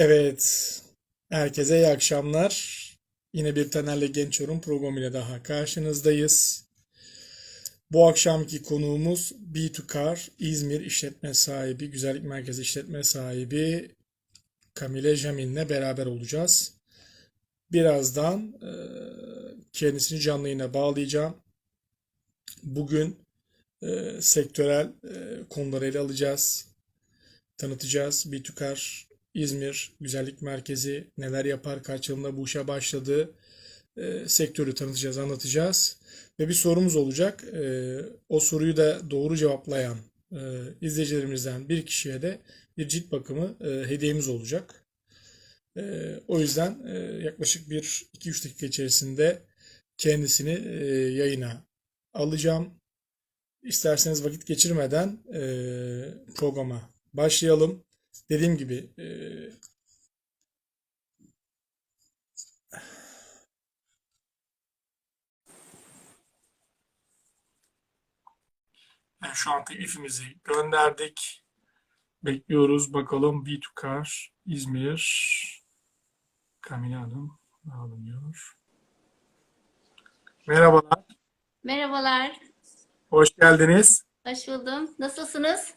Evet, herkese iyi akşamlar. Yine bir Taner'le Genç Yorum programıyla daha karşınızdayız. Bu akşamki konuğumuz B2Car İzmir işletme sahibi, güzellik merkezi işletme sahibi Kamile Jamin'le beraber olacağız. Birazdan e, kendisini canlı yayına bağlayacağım. Bugün e, sektörel e, konuları ele alacağız, tanıtacağız. B2Car İzmir Güzellik Merkezi neler yapar, kaç yılında bu işe başladı, e, sektörü tanıtacağız, anlatacağız. Ve bir sorumuz olacak. E, o soruyu da doğru cevaplayan e, izleyicilerimizden bir kişiye de bir cilt bakımı e, hediyemiz olacak. E, o yüzden e, yaklaşık bir 2-3 dakika içerisinde kendisini e, yayına alacağım. İsterseniz vakit geçirmeden e, programa başlayalım. Dediğim gibi e, yani şu an teklifimizi gönderdik. Bekliyoruz. Bakalım B2Car İzmir Kamile Hanım alınıyor. Merhabalar. Merhabalar, Hoş geldiniz. hoş buldum. Nasılsınız?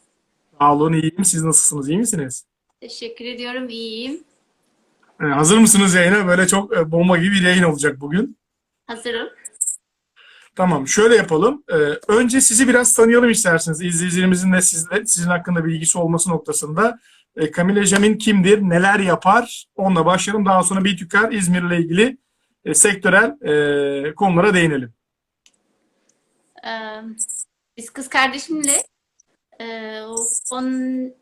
Sağ olun, iyiyim. Siz nasılsınız? İyi misiniz? Teşekkür ediyorum, iyiyim. Ee, hazır mısınız yayına? Böyle çok e, bomba gibi bir yayın olacak bugün. Hazırım. Tamam, şöyle yapalım. Ee, önce sizi biraz tanıyalım isterseniz. İzleyicilerimizin de sizle, sizin hakkında bilgisi olması noktasında. E, Camille Jamin kimdir, neler yapar? Onunla başlayalım. Daha sonra Bitükar İzmir ile ilgili e, sektörel e, konulara değinelim. Ee, biz kız kardeşimle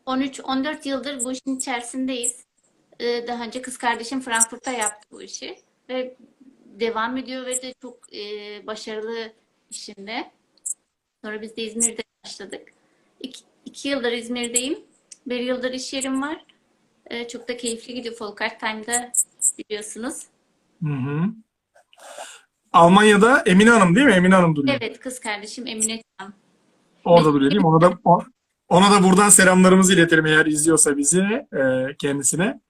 13-14 yıldır bu işin içerisindeyiz. Ee, daha önce kız kardeşim Frankfurt'ta yaptı bu işi ve devam ediyor ve de çok e, başarılı işinde. Sonra biz de İzmir'de başladık. İki, iki yıldır İzmir'deyim. Bir yıldır iş yerim var. Ee, çok da keyifli gidiyor. Folkart Time'da biliyorsunuz. Hı hı. Almanya'da Emine Hanım değil mi? Emine Hanım duruyor. Evet, kız kardeşim Emine. Orada duruyor değil mi? Ona da ona da buradan selamlarımızı iletelim eğer izliyorsa bizi e, kendisine.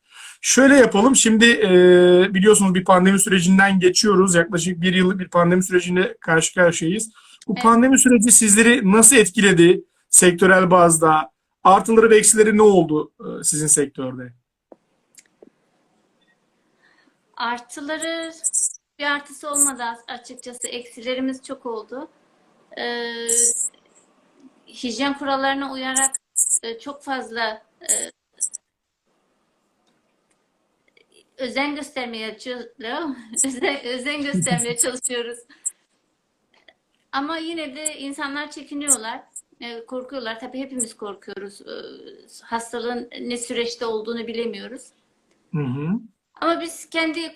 Şöyle yapalım. Şimdi e, biliyorsunuz bir pandemi sürecinden geçiyoruz. Yaklaşık bir yıllık bir pandemi sürecine karşı karşıyayız. Bu Evet. pandemi süreci sizleri nasıl etkiledi sektörel bazda? Artıları ve eksileri ne oldu e, sizin sektörde? Artıları bir artısı olmadı açıkçası. Eksilerimiz çok oldu. Ee, hijyen kurallarına uyarak e, çok fazla e, özen göstermeye çalışıyoruz. Özen, özen göstermeye çalışıyoruz. Ama yine de insanlar çekiniyorlar, e, korkuyorlar. Tabii hepimiz korkuyoruz. Ee, hastalığın ne süreçte olduğunu bilemiyoruz. Hı hı. Ama biz kendi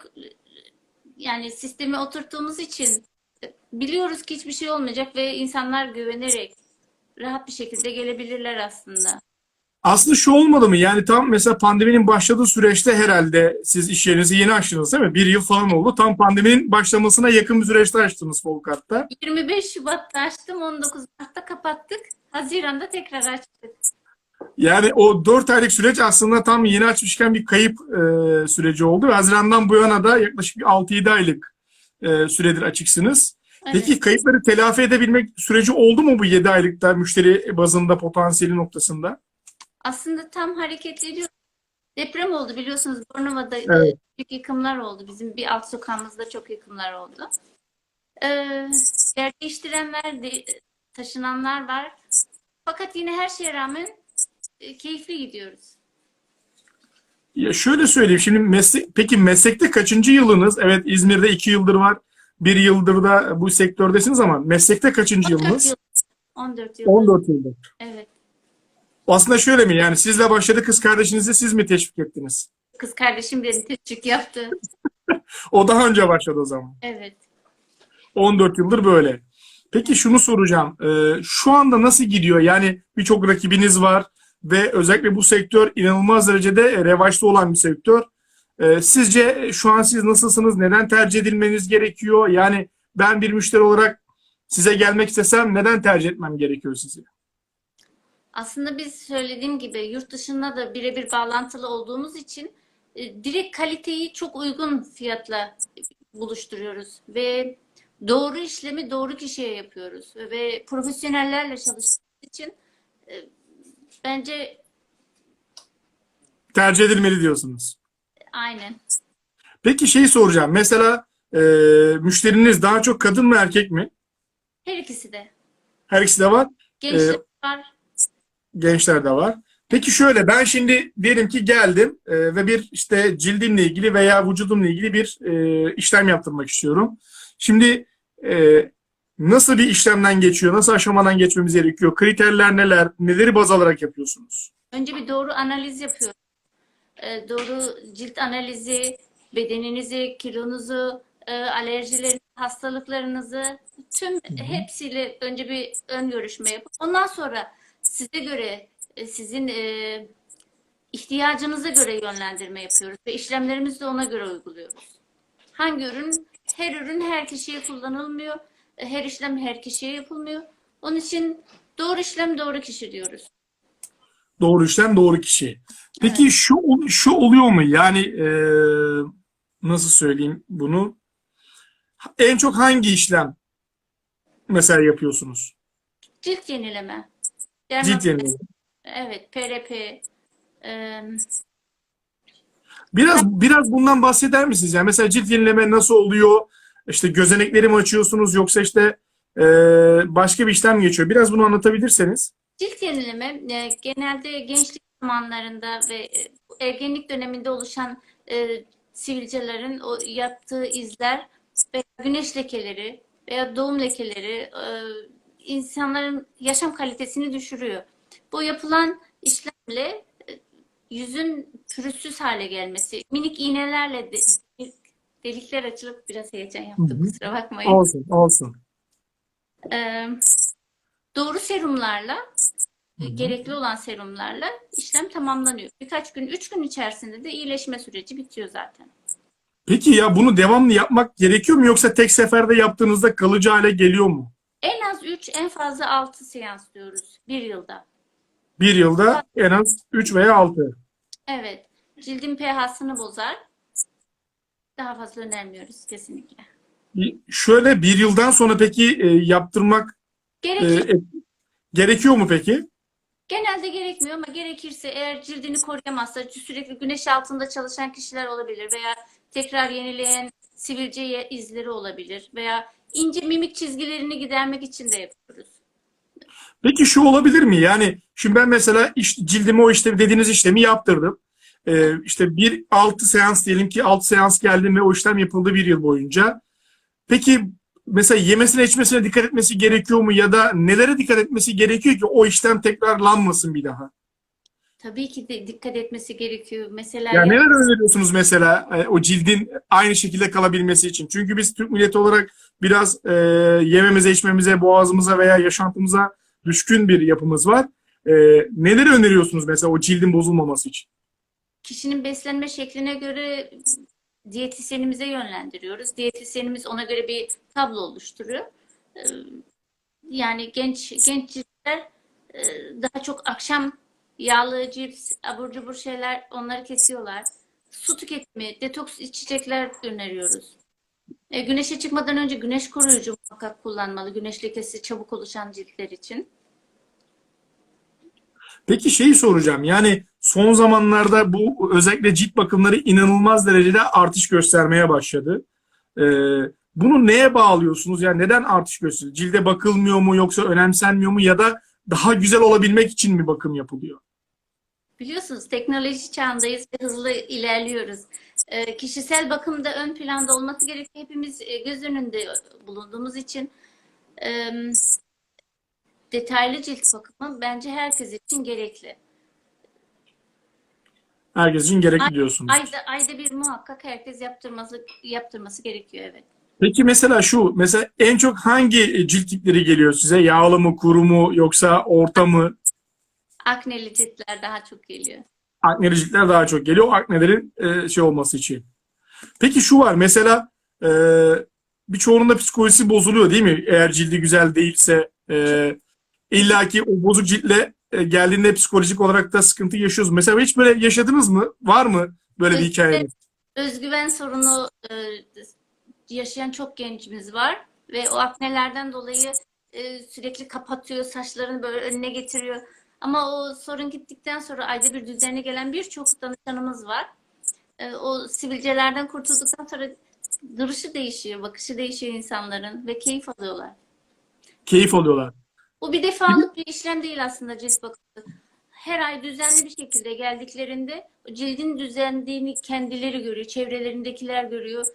yani sistemi oturttuğumuz için biliyoruz ki hiçbir şey olmayacak ve insanlar güvenerek rahat bir şekilde gelebilirler aslında. Aslında şu olmadı mı? Yani tam mesela pandeminin başladığı süreçte herhalde siz iş yerinizi yeni açtınız değil mi? Bir yıl falan oldu. Tam pandeminin başlamasına yakın bir süreçte açtınız Volkart'ta. 25 Şubat'ta açtım, 19 Mart'ta kapattık. Haziran'da tekrar açtık. Yani o 4 aylık süreç aslında tam yeni açmışken bir kayıp e, süreci oldu. Haziran'dan bu yana da yaklaşık bir 6-7 aylık e, süredir açıksınız. Peki Evet. kayıpları telafi edebilmek süreci oldu mu bu 7 aylıkta müşteri bazında potansiyeli noktasında? Aslında tam hareket ediyor. Deprem oldu biliyorsunuz Bornova'da Evet. büyük yıkımlar oldu. Bizim bir alt sokağımızda çok yıkımlar oldu. Ee, yer değiştirenler, de, taşınanlar var. Fakat yine her şeye rağmen e, keyifli gidiyoruz. Ya şöyle söyleyeyim şimdi meslek, peki meslekte kaçıncı yılınız? Evet İzmir'de 2 yıldır var. Bir yıldır da bu sektördesiniz ama meslekte kaçıncı 14 yılınız? yıl. 14 yıl. 14 yıldır. Evet. Aslında şöyle mi yani sizle başladı kız kardeşinizi siz mi teşvik ettiniz? Kız kardeşim beni teşvik yaptı. O daha önce başladı o zaman. Evet. 14 yıldır böyle. Peki şunu soracağım. Ee, şu anda nasıl gidiyor? Yani birçok rakibiniz var ve özellikle bu sektör inanılmaz derecede revaçta olan bir sektör. Ee, sizce şu an siz nasılsınız? Neden tercih edilmeniz gerekiyor? Yani ben bir müşteri olarak size gelmek istesem neden tercih etmem gerekiyor sizi? Aslında biz söylediğim gibi yurt dışında da birebir bağlantılı olduğumuz için e, direkt kaliteyi çok uygun fiyatla buluşturuyoruz ve doğru işlemi doğru kişiye yapıyoruz ve profesyonellerle çalıştığımız için e, bence Tercih edilmeli diyorsunuz. Aynen. Peki şeyi soracağım. Mesela e, müşteriniz daha çok kadın mı erkek mi? Her ikisi de. Her ikisi de var. Gençler var. Gençler de var. Peki şöyle ben şimdi diyelim ki geldim e, ve bir işte cildimle ilgili veya vücudumla ilgili bir e, işlem yaptırmak istiyorum. Şimdi e, nasıl bir işlemden geçiyor? Nasıl aşamadan geçmemiz gerekiyor? Kriterler neler? Neleri baz alarak yapıyorsunuz? Önce bir doğru analiz yapıyoruz. Ee, doğru cilt analizi, bedeninizi, kilonuzu, e, alerjilerinizi, hastalıklarınızı tüm hepsiyle önce bir ön görüşme yapıp ondan sonra size göre e, sizin e, ihtiyacınıza göre yönlendirme yapıyoruz ve işlemlerimizi de ona göre uyguluyoruz. Hangi ürün? Her ürün her kişiye kullanılmıyor. E, Her işlem her kişiye yapılmıyor. Onun için doğru işlem doğru kişi diyoruz. Doğru işlem doğru kişi. Peki şu şu oluyor mu? Yani e, nasıl söyleyeyim bunu? En çok hangi işlem mesela yapıyorsunuz? Cilt yenileme. Cilt Derma- yenileme. Evet, PRP. Biraz biraz bundan bahseder misiniz? Yani mesela cilt yenileme nasıl oluyor? İşte gözenekleri mi açıyorsunuz yoksa işte e, başka bir işlem geçiyor? Biraz bunu anlatabilirseniz. Cilt yenileme e, genelde gençlik zamanlarında ve e, ergenlik döneminde oluşan e, sivilcelerin o yaptığı izler veya güneş lekeleri veya doğum lekeleri e, insanların yaşam kalitesini düşürüyor. Bu yapılan işlemle e, yüzün pürüzsüz hale gelmesi, minik iğnelerle de, delikler açılıp biraz heyecan yaptım kusura bakmayın. Olsun, olsun. Ee, doğru serumlarla, gerekli olan serumlarla işlem tamamlanıyor. Birkaç gün, üç gün içerisinde de iyileşme süreci bitiyor zaten. Peki ya bunu devamlı yapmak gerekiyor mu yoksa tek seferde yaptığınızda kalıcı hale geliyor mu? En az 3, en fazla 6 seans diyoruz bir yılda. Bir yılda en az 3 veya 6. Evet, cildin pH'sını bozar. Daha fazla önermiyoruz kesinlikle. Şöyle bir yıldan sonra peki e, yaptırmak Gerekir, e, gerekiyor mu peki? genelde gerekmiyor ama gerekirse eğer cildini koruyamazsa sürekli güneş altında çalışan kişiler olabilir veya tekrar yenileyen sivilce izleri olabilir veya ince mimik çizgilerini gidermek için de yapıyoruz. Peki şu olabilir mi? Yani şimdi ben mesela iş, cildime o işte dediğiniz işlemi yaptırdım. Ee, işte bir 6 seans diyelim ki 6 seans geldim ve o işlem yapıldı bir yıl boyunca. Peki mesela yemesine içmesine dikkat etmesi gerekiyor mu ya da nelere dikkat etmesi gerekiyor ki o işlem tekrarlanmasın bir daha? Tabii ki de dikkat etmesi gerekiyor. Mesela Ya neler öneriyorsunuz mesela e, o cildin aynı şekilde kalabilmesi için? Çünkü biz Türk milleti olarak biraz e, yememize, içmemize, boğazımıza veya yaşantımıza düşkün bir yapımız var. E, neleri öneriyorsunuz mesela o cildin bozulmaması için? kişinin beslenme şekline göre diyetisyenimize yönlendiriyoruz. Diyetisyenimiz ona göre bir tablo oluşturuyor. Ee, Yani genç genç ciltler e, daha çok akşam yağlı, cips, abur cubur şeyler onları kesiyorlar. Su tüketimi, detoks içecekler öneriyoruz. E, güneşe çıkmadan önce güneş koruyucu muhakkak kullanmalı. Güneş lekesi çabuk oluşan ciltler için. Peki şeyi soracağım. Yani son zamanlarda bu özellikle cilt bakımları inanılmaz derecede artış göstermeye başladı. Ee, bunu neye bağlıyorsunuz? Yani neden artış gösteriyor? Cilde bakılmıyor mu yoksa önemsenmiyor mu ya da daha güzel olabilmek için mi bakım yapılıyor? Biliyorsunuz teknoloji çağındayız ve hızlı ilerliyoruz. Ee, kişisel bakımda ön planda olması gerekiyor. Hepimiz e, göz önünde bulunduğumuz için e, detaylı cilt bakımı bence herkes için gerekli. Herkes için gerekli diyorsunuz. Ayda ayda bir muhakkak herkes yaptırması yaptırması gerekiyor evet. Peki mesela şu, mesela en çok hangi cilt tipleri geliyor size? Yağlı mı, kuru mu yoksa orta mı? Akneli ciltler daha çok geliyor. Akneli ciltler daha çok geliyor. Aknelerin e, şey olması için. Peki şu var mesela e, birçoğunun psikolojisi bozuluyor değil mi? Eğer cildi güzel değilse e, illaki o bozuk ciltle e, geldiğinde psikolojik olarak da sıkıntı yaşıyoruz. Mesela hiç böyle yaşadınız mı? Var mı böyle bir Özgür- hikayeniz? Özgüven sorunu e, yaşayan çok gencimiz var ve o aknelerden dolayı e, sürekli kapatıyor, saçlarını böyle önüne getiriyor. Ama o sorun gittikten sonra ayda bir düzenli gelen birçok danışanımız var. E, o sivilcelerden kurtulduktan sonra duruşu değişiyor, bakışı değişiyor insanların ve keyif alıyorlar. Keyif alıyorlar. Bu bir defalık bir işlem değil aslında cilt bakımı. Her ay düzenli bir şekilde geldiklerinde cildin düzenlediğini kendileri görüyor, çevrelerindekiler görüyor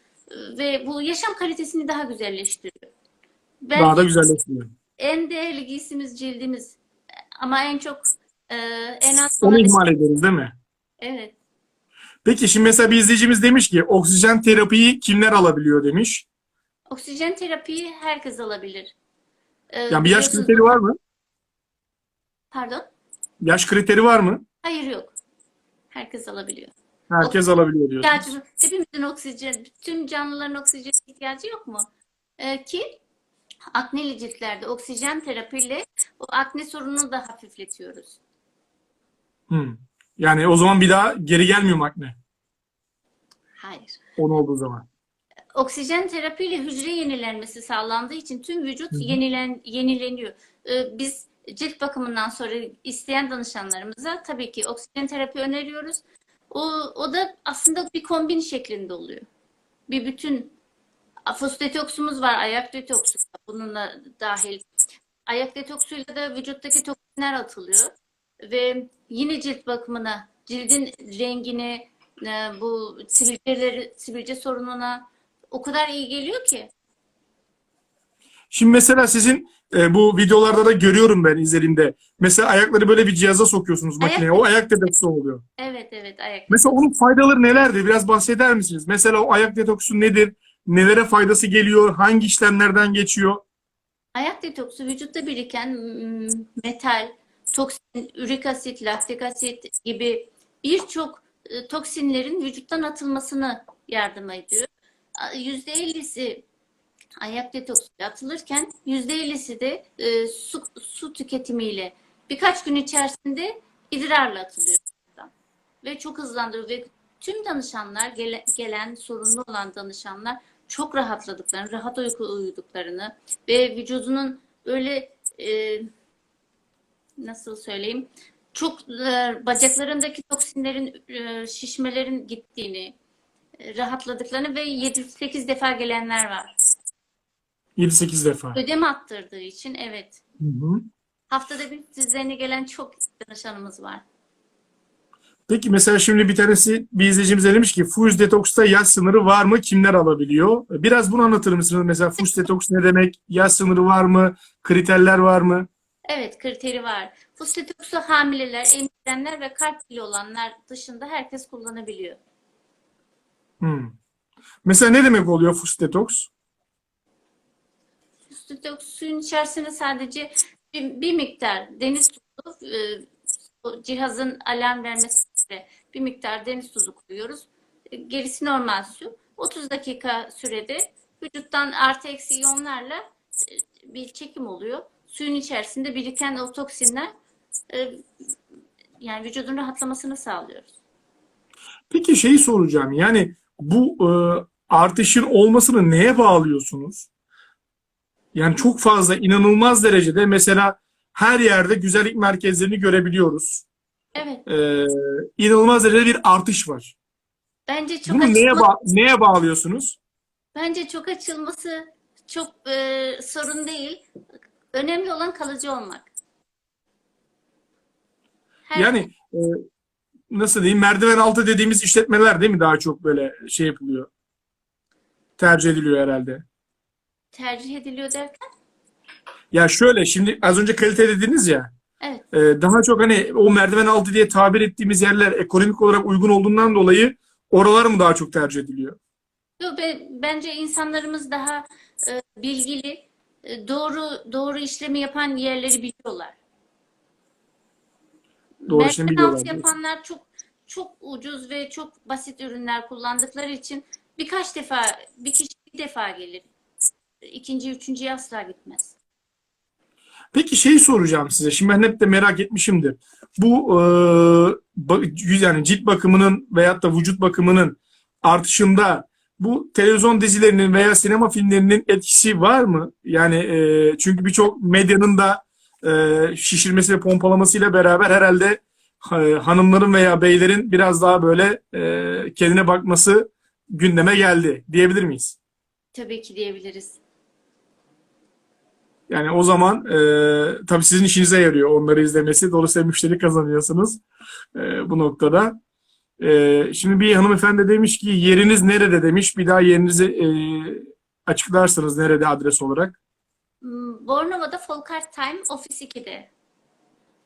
ve bu yaşam kalitesini daha güzelleştiriyor. Ben Daha da güzelleşiyor. en değerli giysimiz cildimiz ama en çok e, en az Onu ihmal ederiz değil mi? Evet. Peki şimdi mesela bir izleyicimiz demiş ki oksijen terapiyi kimler alabiliyor demiş. Oksijen terapiyi herkes alabilir. Ee, Yani bir yaş kriteri var mı? Pardon? Yaş kriteri var mı? Hayır yok. Herkes alabiliyor. Herkes alabiliyor diyor. ihtiyacı, hepimizin oksijen, tüm canlıların oksijen ihtiyacı yok mu? Ee, ki akneli ciltlerde oksijen terapiyle o akne sorununu da hafifletiyoruz. Hmm. Yani o zaman bir daha geri gelmiyor mu akne? Hayır. Onu olduğu zaman. Oksijen terapiyle hücre yenilenmesi sağlandığı için tüm vücut yenilen yenileniyor. Ee, biz cilt bakımından sonra isteyen danışanlarımıza tabii ki oksijen terapi öneriyoruz. O, o da aslında bir kombin şeklinde oluyor. Bir bütün fos detoksumuz var, ayak detoksu bununla dahil. Ayak detoksuyla da vücuttaki toksinler atılıyor ve yine cilt bakımına, cildin rengini, e, bu sivilceleri, sivilce sorununa o kadar iyi geliyor ki. Şimdi mesela sizin e, bu videolarda da görüyorum ben izlediğimde. Mesela ayakları böyle bir cihaza sokuyorsunuz Ayak- makineye. O ayak detoksu oluyor. Evet evet ayak. Mesela onun faydaları nelerdir? Biraz bahseder misiniz? Mesela o ayak detoksu nedir? Nelere faydası geliyor? Hangi işlemlerden geçiyor? Ayak detoksu vücutta biriken metal, toksin, ürik asit, laktik asit gibi birçok e, toksinlerin vücuttan atılmasını yardım ediyor. A- %50'si ayak detoksu atılırken %50'si de e, su, su tüketimiyle birkaç gün içerisinde idrarla atılıyor. Ve çok hızlandırıyor ve tüm danışanlar gele- gelen sorunlu olan danışanlar çok rahatladıklarını, rahat uyku uyuduklarını ve vücudunun böyle e, nasıl söyleyeyim çok e, bacaklarındaki toksinlerin e, şişmelerin gittiğini e, rahatladıklarını ve 7-8 defa gelenler var. 7-8 defa. Ödeme attırdığı için evet. Hı hı. Haftada bir düzenli gelen çok danışanımız var. Peki mesela şimdi bir tanesi bir izleyicimiz de demiş ki Fuse Detox'ta yaş sınırı var mı? Kimler alabiliyor? Biraz bunu anlatır mısınız? Mesela Fuse Detox ne demek? Yaş sınırı var mı? Kriterler var mı? Evet kriteri var. Fus detoksu hamileler, emzirenler ve kalp pili olanlar dışında herkes kullanabiliyor. Hmm. Mesela ne demek oluyor Fuse Detox? Fus detoks suyun içerisine sadece bir, bir miktar deniz tuzu, e, cihazın alarm vermesi üzere bir miktar deniz tuzu koyuyoruz. E, Gerisi normal su. 30 dakika sürede vücuttan artı eksi iyonlarla e, bir çekim oluyor. Suyun içerisinde biriken o toksinler e, yani vücudun rahatlamasını sağlıyoruz. Peki şeyi soracağım. Yani bu e, artışın olmasını neye bağlıyorsunuz? Yani çok fazla, inanılmaz derecede mesela her yerde güzellik merkezlerini görebiliyoruz. Evet. E, inanılmaz derecede bir artış var. Bence çok Bunu neye, açılma- ba- neye bağlıyorsunuz? Bence çok açılması çok e, sorun değil. Önemli olan kalıcı olmak. Her- Yani e, nasıl diyeyim merdiven altı dediğimiz işletmeler değil mi daha çok böyle şey yapılıyor? Tercih ediliyor herhalde. Tercih ediliyor derken? Ya şöyle şimdi az önce kalite dediniz ya Evet. e, daha çok hani o merdiven altı diye tabir ettiğimiz yerler ekonomik olarak uygun olduğundan dolayı oralar mı daha çok tercih ediliyor? Yo, be- bence insanlarımız daha e, bilgili, e, doğru doğru işlemi yapan yerleri biliyorlar. Doğru işlemi Merdiven altı biliyorlar. yapanlar çok çok ucuz ve çok basit ürünler kullandıkları için birkaç defa bir kişi bir defa gelir. İkinci, üçüncüye asla gitmez. Peki şeyi soracağım size. Şimdi ben hep de merak etmişimdir. Bu e, yani cilt bakımının veyahut da vücut bakımının artışında bu televizyon dizilerinin veya sinema filmlerinin etkisi var mı? Yani e, çünkü birçok medyanın da e, şişirmesi ve pompalamasıyla beraber herhalde e, hanımların veya beylerin biraz daha böyle e, kendine bakması gündeme geldi diyebilir miyiz? Tabii ki diyebiliriz. Yani o zaman e, tabii sizin işinize yarıyor onları izlemesi. Dolayısıyla müşteri kazanıyorsunuz e, bu noktada. E, şimdi bir hanımefendi demiş ki yeriniz nerede demiş. Bir daha yerinizi e, açıklarsanız nerede adres olarak. Hmm, Bornova'da Folkart Time Ofis 2'de.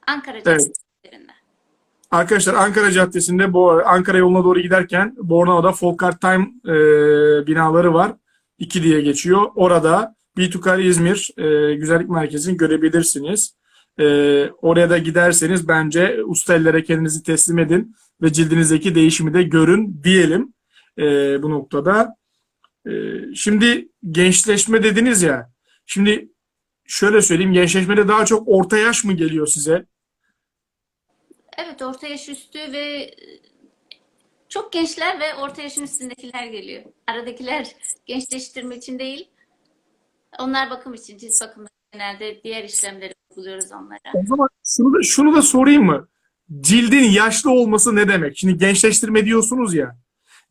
Ankara Evet. Caddesi üzerinde. Arkadaşlar Ankara Caddesi'nde bu Ankara yoluna doğru giderken Bornova'da Folkart Time e, binaları var. 2 diye geçiyor. Orada B2Car İzmir e, Güzellik Merkezi'ni görebilirsiniz. E, oraya da giderseniz bence usta ellere kendinizi teslim edin ve cildinizdeki değişimi de görün diyelim e, bu noktada. E, şimdi gençleşme dediniz ya. Şimdi şöyle söyleyeyim gençleşmede daha çok orta yaş mı geliyor size? Evet, orta yaş üstü ve çok gençler ve orta yaşın üstündekiler geliyor. Aradakiler gençleştirme için değil. Onlar bakım için, cilt bakımı genelde diğer işlemleri uyguluyoruz onlara. O zaman şunu da, şunu da sorayım mı? Cildin yaşlı olması ne demek? Şimdi gençleştirme diyorsunuz ya.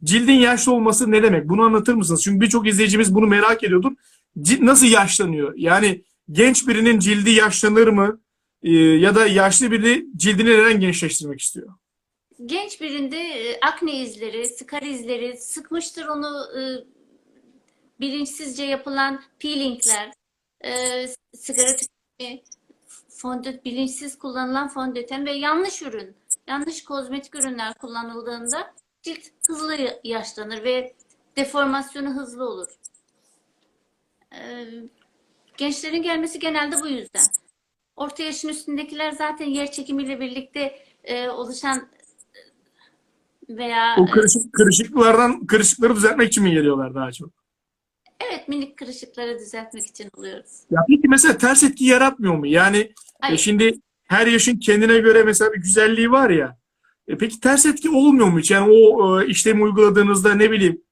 Cildin yaşlı olması ne demek? Bunu anlatır mısınız? Çünkü birçok izleyicimiz bunu merak ediyordur. Cilt nasıl yaşlanıyor? Yani genç birinin cildi yaşlanır mı? Ee, ya da yaşlı biri cildini neden gençleştirmek istiyor? Genç birinde e, akne izleri, skar izleri, sıkmıştır onu e, bilinçsizce yapılan peelingler, e, sigara tüketimi, fondöt, bilinçsiz kullanılan fondöten ve yanlış ürün, yanlış kozmetik ürünler kullanıldığında cilt hızlı yaşlanır ve deformasyonu hızlı olur. E, gençlerin gelmesi genelde bu yüzden. Orta yaşın üstündekiler zaten yer çekimiyle birlikte e, oluşan veya O kırışık, kırışıklardan kırışıkları düzeltmek için mi geliyorlar daha çok? Evet minik kırışıkları düzeltmek için oluyoruz. Ya peki mesela ters etki yaratmıyor mu? Yani e, şimdi her yaşın kendine göre mesela bir güzelliği var ya. E peki ters etki olmuyor mu hiç? Yani o e, işlemi uyguladığınızda ne bileyim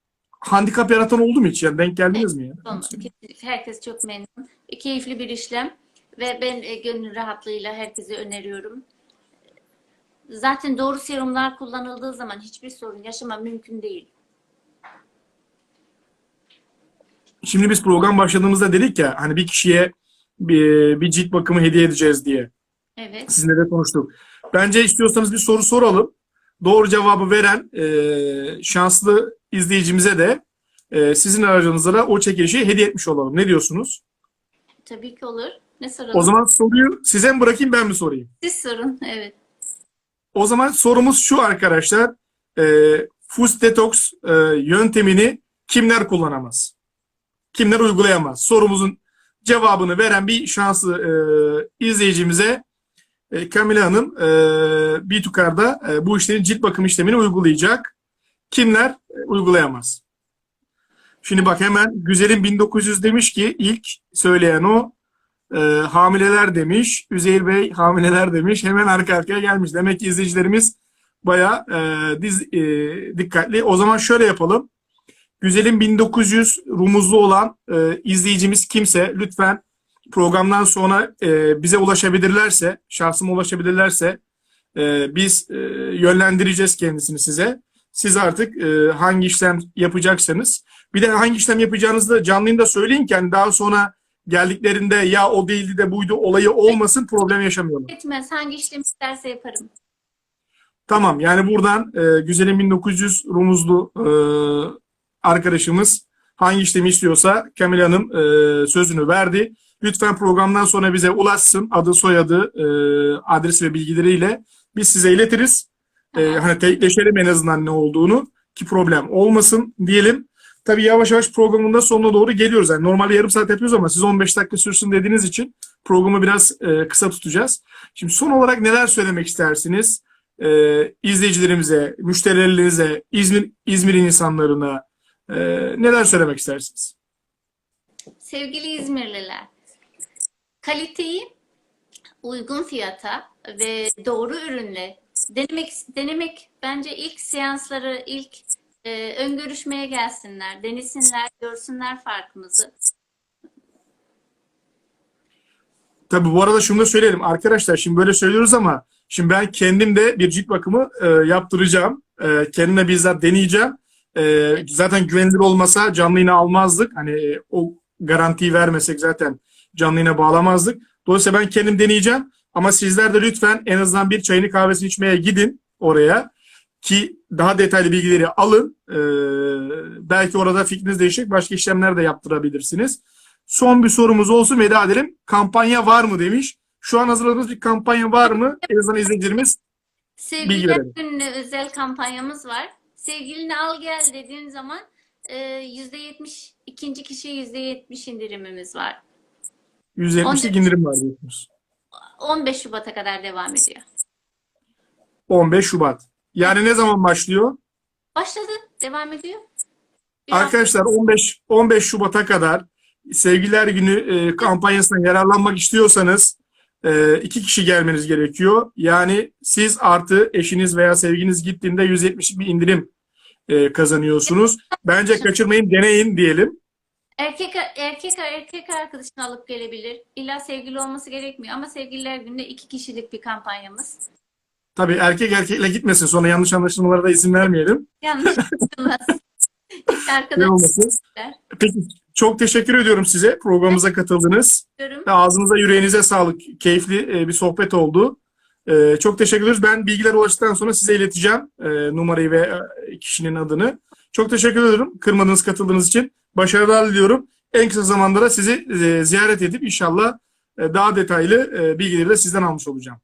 handikap yaratan oldu mu hiç? Yani denk geldiniz mi? ya? Olmadı. Kesinlikle herkes çok memnun. E, Keyifli bir işlem ve ben e, gönül rahatlığıyla herkese öneriyorum. Zaten doğru serumlar kullanıldığı zaman hiçbir sorun yaşama mümkün değil. Şimdi biz program başladığımızda dedik ya hani bir kişiye bir, bir cilt bakımı hediye edeceğiz diye. Evet. Sizinle de konuştuk. Bence istiyorsanız bir soru soralım. Doğru cevabı veren e, şanslı izleyicimize de e, sizin aracınızda da o çekilişi hediye etmiş olalım. Ne diyorsunuz? Tabii ki olur. Ne soralım? O zaman soruyu size mi bırakayım ben mi sorayım? Siz sorun. Evet. O zaman sorumuz şu arkadaşlar. E, Fus Detox e, yöntemini kimler kullanamaz? Kimler uygulayamaz? Sorumuzun cevabını veren bir şanslı e, izleyicimize e, Kamila Hanım e, B2Car'da e, bu işlerin cilt bakım işlemini uygulayacak. Kimler e, uygulayamaz? Şimdi bak hemen Güzelim 1900 demiş ki ilk söyleyen o. E, hamileler demiş. Üzeyir Bey hamileler demiş. Hemen arka arkaya gelmiş. Demek ki izleyicilerimiz bayağı e, e, dikkatli. O zaman şöyle yapalım. Güzelim 1900 rumuzlu olan e, izleyicimiz kimse lütfen programdan sonra e, bize ulaşabilirlerse, şahsıma ulaşabilirlerse e, biz e, yönlendireceğiz kendisini size. Siz artık e, hangi işlem yapacaksanız. Bir de hangi işlem yapacağınızı da canlı yayında söyleyin ki hani daha sonra geldiklerinde ya o değildi de buydu olayı olmasın problem yaşamayalım. Etmez. Hangi işlem isterse yaparım. Tamam yani buradan e, Güzelim 1900 rumuzlu e, arkadaşımız hangi işlemi istiyorsa Kamil Hanım e, sözünü verdi. Lütfen programdan sonra bize ulaşsın adı soyadı e, adres ve bilgileriyle biz size iletiriz. E, hani teyitleşelim en azından ne olduğunu ki problem olmasın diyelim. Tabii yavaş yavaş programın da sonuna doğru geliyoruz. Yani normalde yarım saat yapıyoruz ama siz 15 dakika sürsün dediğiniz için programı biraz e, kısa tutacağız. Şimdi son olarak neler söylemek istersiniz? E, izleyicilerimize, müşterilerinize, İzmir İzmir insanlarına e, neler söylemek istersiniz? Sevgili İzmirliler, kaliteyi uygun fiyata ve doğru ürünle denemek denemek bence ilk seansları ilk e, ön görüşmeye gelsinler, denesinler, görsünler farkımızı. Tabii bu arada şunu da söyleyelim arkadaşlar şimdi böyle söylüyoruz ama şimdi ben kendim de bir cilt bakımı e, yaptıracağım. E, kendime bizzat deneyeceğim. E, zaten güvenilir olmasa canlı yine almazdık. Hani e, o garantiyi vermesek zaten canlı yine bağlamazdık. Dolayısıyla ben kendim deneyeceğim. Ama sizler de lütfen en azından bir çayını kahvesini içmeye gidin oraya ki daha detaylı bilgileri alın. E, belki orada fikriniz değişecek. Başka işlemler de yaptırabilirsiniz. Son bir sorumuz olsun veda edelim. Kampanya var mı demiş. Şu an hazırladığımız bir kampanya var mı? En azından izleyicilerimiz Sevgililer. Günü'ne özel kampanyamız var. Sevgilini al gel dediğin zaman e, %70 ikinci kişi %70 indirimimiz var. %70'lik indirim var diyorsunuz. 15 Şubat'a kadar devam ediyor. 15 Şubat. Yani ne zaman başlıyor? Başladı, devam ediyor. Bir Arkadaşlar 15 15 Şubat'a kadar Sevgililer Günü e, kampanyasından yararlanmak istiyorsanız e, iki kişi gelmeniz gerekiyor. Yani siz artı eşiniz veya sevginiz gittiğinde 170 bir indirim e, kazanıyorsunuz. Bence kaçırmayın, deneyin diyelim. Erkek erkek erkek arkadaşını alıp gelebilir. İlla sevgili olması gerekmiyor ama sevgililer günde iki kişilik bir kampanyamız. Tabii erkek erkekle gitmesin. Sonra yanlış anlaşılmalara da izin vermeyelim. Yanlış anlaşılmaz. İki arkadaş? Peki çok teşekkür ediyorum size. Programımıza katıldınız. Ağzınıza yüreğinize sağlık. Keyifli e, bir sohbet oldu. E, Çok teşekkür ederiz. Ben bilgiler ulaştıktan sonra size ileteceğim e, numarayı ve kişinin adını. Çok teşekkür ederim kırmadığınız, katıldığınız için. Başarılar diliyorum. En kısa zamanda da sizi ziyaret edip inşallah daha detaylı bilgileri de sizden almış olacağım.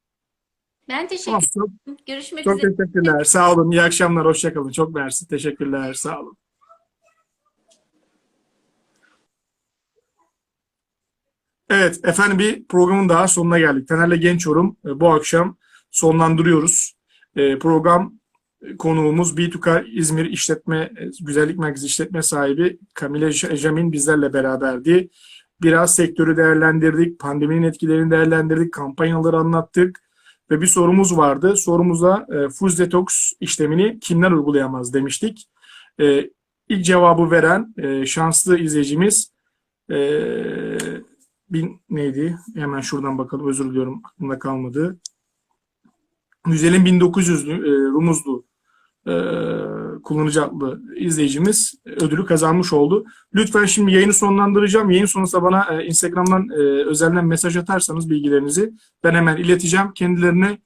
Ben teşekkür Tamam, çok, ederim. Görüşmek çok üzere. teşekkürler. Sağ olun. İyi akşamlar. Hoşçakalın. Çok mersi. Teşekkürler. Sağ olun. Evet efendim bir programın daha sonuna geldik. Taner'le Genç Yorum e, bu akşam sonlandırıyoruz. E, program e, konuğumuz B2K İzmir İşletme Güzellik Merkezi İşletme sahibi Kamile Jamin bizlerle beraberdi. Biraz sektörü değerlendirdik, pandeminin etkilerini değerlendirdik, kampanyaları anlattık ve bir sorumuz vardı. Sorumuza e, Fuz Detox işlemini kimler uygulayamaz demiştik. E, ilk cevabı veren e, şanslı izleyicimiz e, bin neydi? Hemen şuradan bakalım. Özür diliyorum. Aklımda kalmadı. Güzel'in 1900'lü e, Rumuzlu e, kullanıcı adlı izleyicimiz ödülü kazanmış oldu. Lütfen şimdi yayını sonlandıracağım. Yayın sonrasında bana e, Instagram'dan e, özelden mesaj atarsanız bilgilerinizi ben hemen ileteceğim kendilerine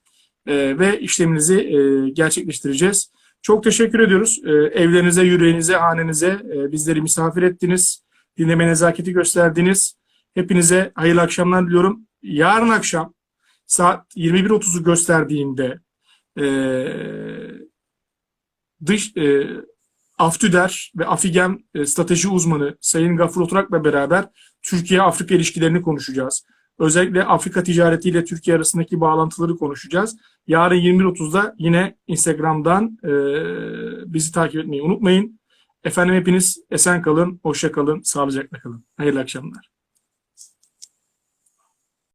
e, ve işleminizi e, gerçekleştireceğiz. Çok teşekkür ediyoruz. E, evlerinize, yüreğinize, hanenize e, bizleri misafir ettiniz. Dinleme nezaketi gösterdiniz. Hepinize hayırlı akşamlar diliyorum. Yarın akşam saat 21.30'u gösterdiğinde e, dış e, Aftüder ve Afigem e, strateji uzmanı Sayın Gafur Oturak'la beraber Türkiye-Afrika ilişkilerini konuşacağız. Özellikle Afrika ticaretiyle Türkiye arasındaki bağlantıları konuşacağız. Yarın 21.30'da yine Instagram'dan e, bizi takip etmeyi unutmayın. Efendim hepiniz esen kalın, hoşça kalın, sağlıcakla kalın. Hayırlı akşamlar.